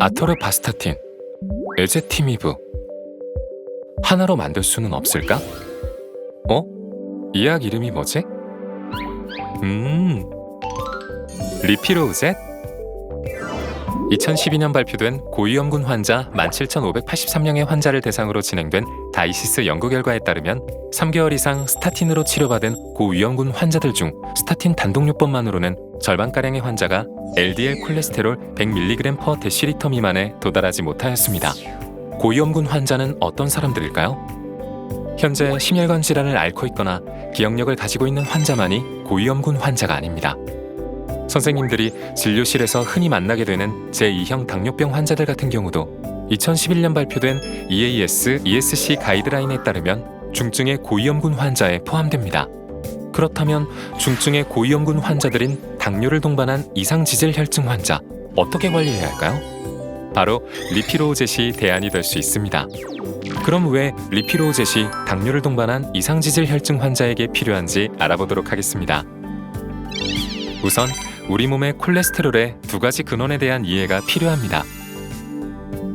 아토르바스타틴, 에제티미브. 하나로 만들 수는 없을까? 어? 이 약 이름이 뭐지? 음, 리피로우젯? 2012년 발표된 고위험군 환자 17,583명의 환자를 대상으로 진행된 다이시스 연구 결과에 따르면 3개월 이상 스타틴으로 치료받은 고위험군 환자들 중 스타틴 단독요법만으로는 절반가량의 환자가 LDL 콜레스테롤 100mg per 데시리터 미만에 도달하지 못하였습니다. 고위험군 환자는 어떤 사람들일까요? 현재 심혈관 질환을 앓고 있거나 기억력을 가지고 있는 환자만이 고위험군 환자가 아닙니다. 선생님들이 진료실에서 흔히 만나게 되는 제2형 당뇨병 환자들 같은 경우도 2011년 발표된 EAS, ESC 가이드라인에 따르면 중증의 고위험군 환자에 포함됩니다. 그렇다면 중증의 고위험군 환자들인 당뇨를 동반한 이상지질 혈증 환자 어떻게 관리해야 할까요? 바로 리피로우젯이 대안이 될 수 있습니다. 그럼 왜 리피로우젯이 당뇨를 동반한 이상지질 혈증 환자에게 필요한지 알아보도록 하겠습니다. 우선 우리 몸의 콜레스테롤의 두 가지 근원에 대한 이해가 필요합니다.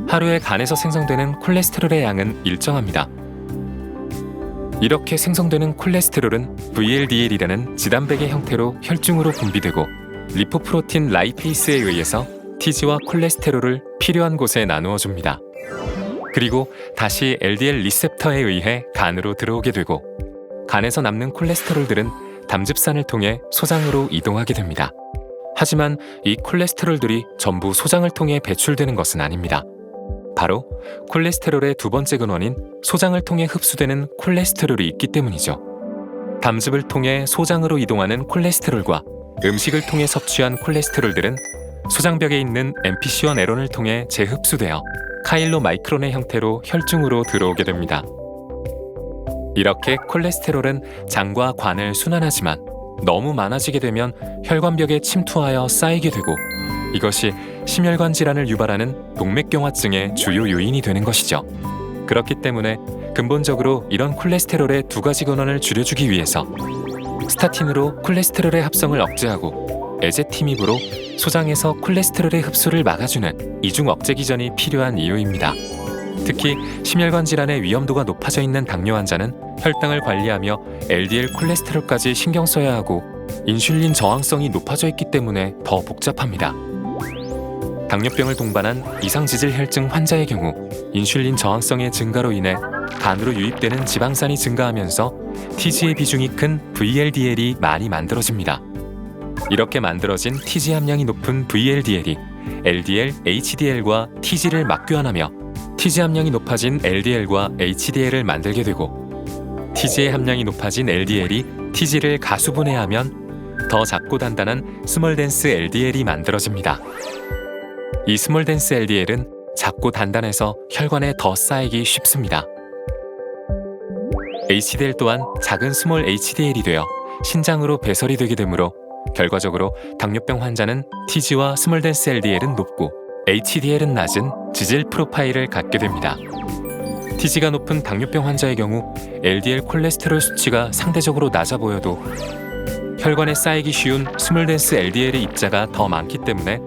하루에 간에서 생성되는 콜레스테롤의 양은 일정합니다. 이렇게 생성되는 콜레스테롤은 VLDL이라는 지단백의 형태로 혈중으로 분비되고 리포프로틴 라이페이스에 의해서 TG와 콜레스테롤을 필요한 곳에 나누어 줍니다. 그리고 다시 LDL 리셉터에 의해 간으로 들어오게 되고 간에서 남는 콜레스테롤들은 담즙산을 통해 소장으로 이동하게 됩니다. 하지만 이 콜레스테롤들이 전부 소장을 통해 배출되는 것은 아닙니다. 바로 콜레스테롤의 두 번째 근원인 소장을 통해 흡수되는 콜레스테롤이 있기 때문이죠. 담즙을 통해 소장으로 이동하는 콜레스테롤과 음식을 통해 섭취한 콜레스테롤들은 소장벽에 있는 MPC1 에론을 통해 재흡수되어 카일로 마이크론의 형태로 혈중으로 들어오게 됩니다. 이렇게 콜레스테롤은 장과 관을 순환하지만 너무 많아지게 되면 혈관벽에 침투하여 쌓이게 되고 이것이 심혈관 질환을 유발하는 동맥경화증의 주요 요인이 되는 것이죠. 그렇기 때문에 근본적으로 이런 콜레스테롤의 두 가지 근원을 줄여주기 위해서 스타틴으로 콜레스테롤의 합성을 억제하고 에제티밉으로 소장에서 콜레스테롤의 흡수를 막아주는 이중 억제 기전이 필요한 이유입니다. 특히 심혈관 질환의 위험도가 높아져 있는 당뇨 환자는 혈당을 관리하며 LDL 콜레스테롤까지 신경 써야 하고 인슐린 저항성이 높아져 있기 때문에 더 복잡합니다. 당뇨병을 동반한 이상지질 혈증 환자의 경우 인슐린 저항성의 증가로 인해 간으로 유입되는 지방산이 증가하면서 TG의 비중이 큰 VLDL이 많이 만들어집니다. 이렇게 만들어진 TG 함량이 높은 VLDL이 LDL, HDL과 TG를 맞교환하며 TG 함량이 높아진 LDL과 HDL을 만들게 되고 TG의 함량이 높아진 LDL이 TG를 가수분해하면 더 작고 단단한 스몰 덴스 LDL이 만들어집니다. 이 스몰 덴스 LDL은 작고 단단해서 혈관에 더 쌓이기 쉽습니다. HDL 또한 작은 스몰 HDL이 되어 신장으로 배설이 되게 되므로 결과적으로 당뇨병 환자는 TG와 스몰 덴스 LDL은 높고 HDL은 낮은 지질 프로파일을 갖게 됩니다. TG가 높은 당뇨병 환자의 경우 LDL 콜레스테롤 수치가 상대적으로 낮아 보여도 혈관에 쌓이기 쉬운 스몰 덴스 LDL의 입자가 더 많기 때문에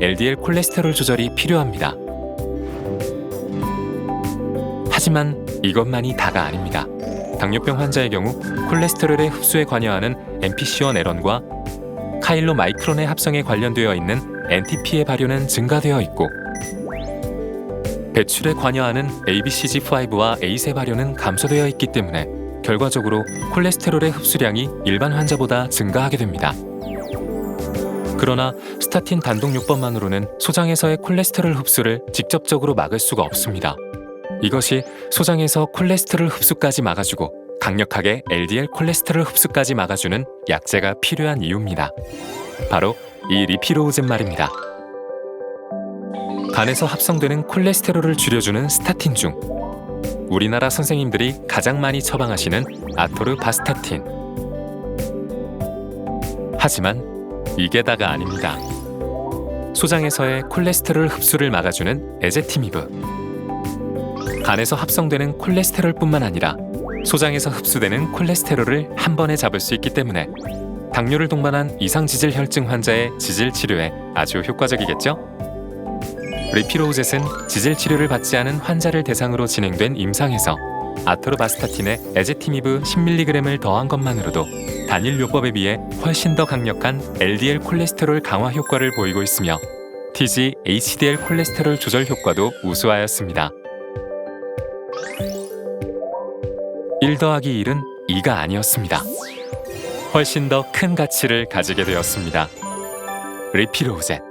LDL 콜레스테롤 조절이 필요합니다. 하지만 이것만이 다가 아닙니다. 당뇨병 환자의 경우 콜레스테롤의 흡수에 관여하는 MPC1 에런과 카일로 마이크론의 합성에 관련되어 있는 NTP의 발효는 증가되어 있고 배출에 관여하는 ABCG5와 AS의 발효는 감소되어 있기 때문에 결과적으로 콜레스테롤의 흡수량이 일반 환자보다 증가하게 됩니다. 그러나 스타틴 단독요법만으로는 소장에서의 콜레스테롤 흡수를 직접적으로 막을 수가 없습니다. 이것이 소장에서 콜레스테롤 흡수까지 막아주고 강력하게 LDL 콜레스테롤 흡수까지 막아주는 약제가 필요한 이유입니다. 바로 이 리피로우젠 말입니다. 간에서 합성되는 콜레스테롤을 줄여주는 스타틴 중 우리나라 선생님들이 가장 많이 처방하시는 아토르바스타틴. 하지만 이게 다가 아닙니다. 소장에서의 콜레스테롤 흡수를 막아주는 에제티미브. 간에서 합성되는 콜레스테롤뿐만 아니라 소장에서 흡수되는 콜레스테롤을 한 번에 잡을 수 있기 때문에 당뇨를 동반한 이상지질 혈증 환자의 지질 치료에 아주 효과적이겠죠? 리피로우젯은 지질 치료를 받지 않은 환자를 대상으로 진행된 임상에서 아토로바스타틴에 에제티미브 10mg을 더한 것만으로도 단일 요법에 비해 훨씬 더 강력한 LDL 콜레스테롤 강화 효과를 보이고 있으며 TG HDL 콜레스테롤 조절 효과도 우수하였습니다. 1 더하기 1은 2가 아니었습니다. 훨씬 더 큰 가치를 가지게 되었습니다. 리피로우젯